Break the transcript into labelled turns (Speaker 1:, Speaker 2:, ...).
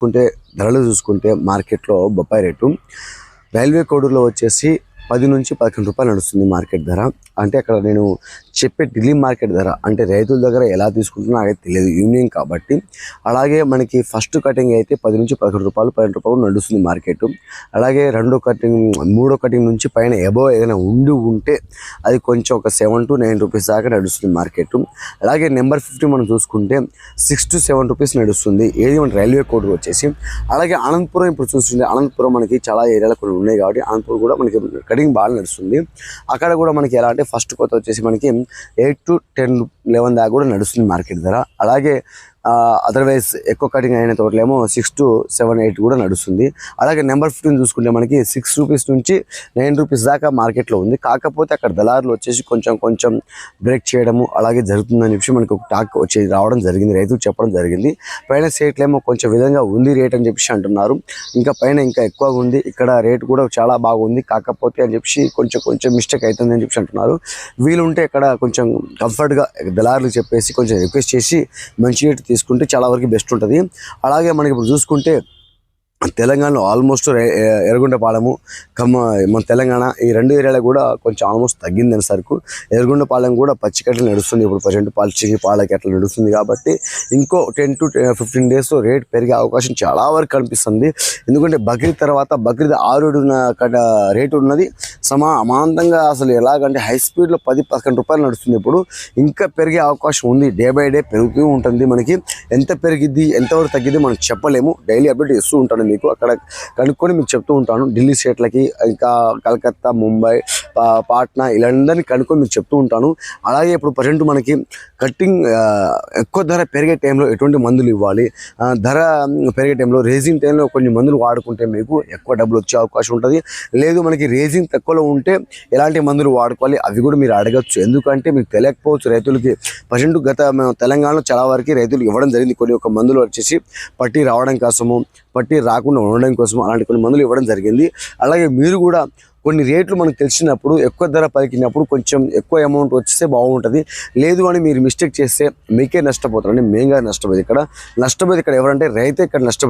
Speaker 1: చూసుకుంటే ధరలు చూసుకుంటే మార్కెట్లో బొప్పాయి రేటు రైల్వే కోడూరులో వచ్చేసి పది నుంచి పదకొండు రూపాయలు నడుస్తుంది మార్కెట్ ధర. అంటే అక్కడ నేను చెప్పే ఢిల్లీ మార్కెట్ ధర అంటే రైతుల దగ్గర ఎలా తీసుకుంటున్నా నాకైతే తెలియదు యూనియన్ కాబట్టి. అలాగే మనకి ఫస్ట్ కటింగ్ అయితే పది నుంచి పదకొండు రూపాయలు పన్నెండు రూపాయలు నడుస్తుంది మార్కెట్. అలాగే రెండో కటింగ్ మూడో కటింగ్ నుంచి పైన ఎబో ఏదైనా ఉండి ఉంటే అది కొంచెం ఒక సెవెన్ టు నైన్ రూపీస్ దాకా నడుస్తుంది మార్కెట్. అలాగే నెంబర్ ఫిఫ్టీ మనం చూసుకుంటే సిక్స్ టు సెవెన్ రూపీస్ నడుస్తుంది. ఏది మన రైల్వే కోడ్ వచ్చేసి. అలాగే అనంతపురం ఇప్పుడు చూస్తుంటే అనంతపురం మనకి చాలా ఏరియాలు కొన్ని ఉన్నాయి కాబట్టి అనంతపురం కూడా మనకి కటింగ్ బాగా నడుస్తుంది. అక్కడ కూడా మనకి ఎలా అంటే ఫస్ట్ కొత్త వచ్చేసి మనకి ఎయిట్ టు టెన్ లెవెన్ దాకా కూడా నడుస్తుంది మార్కెట్ ధర. అలాగే అదర్వైజ్ ఎక్కువ కటింగ్ అయిన తోటలేమో సిక్స్ టు సెవెన్ ఎయిట్ కూడా నడుస్తుంది. అలాగే నెంబర్ ఫిఫ్టీన్ చూసుకుంటే మనకి సిక్స్ రూపీస్ నుంచి నైన్ రూపీస్ దాకా మార్కెట్లో ఉంది. కాకపోతే అక్కడ దళారులు వచ్చేసి కొంచెం కొంచెం బ్రేక్ చేయడము అలాగే జరుగుతుందని చెప్పి మనకు ఒక టాక్ వచ్చేది రావడం జరిగింది. రైతులు చెప్పడం జరిగింది. పైన సేట్లేమో కొంచెం విధంగా ఉంది రేట్ అని చెప్పి అంటున్నారు. ఇంకా పైన ఇంకా ఎక్కువగా ఉంది. ఇక్కడ రేట్ కూడా చాలా బాగుంది. కాకపోతే అని చెప్పి కొంచెం కొంచెం మిస్టేక్ అవుతుంది అని చెప్పి అంటున్నారు. వీలుంటే ఇక్కడ కొంచెం కంఫర్ట్గా దళారులు చెప్పేసి కొంచెం రిక్వెస్ట్ చేసి మంచి రేటు తీసుకుంటే చాలా వరకు బెస్ట్ ఉంటుంది. అలాగే మనకి ఇప్పుడు చూసుకుంటే తెలంగాణలో ఆల్మోస్ట్ ఎర్రగొండపాలెము ఖమ్మ మన తెలంగాణ ఈ రెండు ఏరియాలో కూడా కొంచెం ఆల్మోస్ట్ తగ్గిందని సరుకు. ఎర్రగొండపాలెం కూడా పచ్చికట్టలు నడుస్తుంది. ఇప్పుడు ప్రజెంట్ పచ్చికి పాలకి అట్లా నడుస్తుంది కాబట్టి ఇంకో ten to fifteen days rate పెరిగే అవకాశం చాలా వరకు కనిపిస్తుంది. ఎందుకంటే బక్రీద్ తర్వాత బక్రీద్ ఆరు రేటు ఉన్నది. సమా అమాంతంగా అసలు ఎలాగంటే హై స్పీడ్లో పది పదకొండు రూపాయలు నడుస్తుంది ఇప్పుడు. ఇంకా పెరిగే అవకాశం ఉంది. డే బై డే పెరుగుతూ ఉంటుంది మనకి. ఎంత పెరిగిద్ది ఎంతవరకు తగ్గిద్ది మనం చెప్పలేము. డైలీ అప్డేట్ ఇస్తూ ఉంటాను మీకు అక్కడ కనుక్కొని మీకు చెప్తూ ఉంటాను. ఢిల్లీ స్టేట్లకి ఇంకా కలకత్తా ముంబై పా- పాట్నా ఇలాందరినీ కనుక్కొని మీకు చెప్తూ ఉంటాను. అలాగే ఇప్పుడు ప్రజెంట్ మనకి కట్టింగ్ ఎక్కువ ధర పెరిగే టైంలో ఎటువంటి మందులు ఇవ్వాలి? ధర పెరిగే టైంలో రేజింగ్ టైంలో కొన్ని మందులు వాడుకుంటే మీకు ఎక్కువ డబ్బులు వచ్చే అవకాశం ఉంటుంది. లేదు మనకి రేజింగ్ తక్కువలో ఉంటే ఎలాంటి మందులు వాడుకోవాలి? అవి కూడా మీరు అడగచ్చు. ఎందుకంటే మీకు తెలియకపోవచ్చు రైతులకి. ప్రజెంట్ గత తెలంగాణలో చాలా వరకు రైతులు ఇవ్వడం జరిగింది. కొన్ని ఒక మందులు వచ్చేసి పట్టి రావడం కోసము పట్టి రాకుండా ఉండడం కోసం అలాంటి కొన్ని మందులు ఇవ్వడం జరిగింది. అలాగే మీరు కూడా కొన్ని రేట్లు మనకు తెలిసినప్పుడు ఎక్కువ ధర పలికినప్పుడు కొంచెం ఎక్కువ అమౌంట్ వచ్చేస్తే బాగుంటుంది. లేదు అని మీరు మిస్టేక్ చేస్తే మీకే నష్టపోతారు. అంటే మేంగా నష్టపోయేది ఇక్కడ. నష్టపోయేది ఇక్కడ ఎవరంటే రైతే ఇక్కడ నష్టపోయింది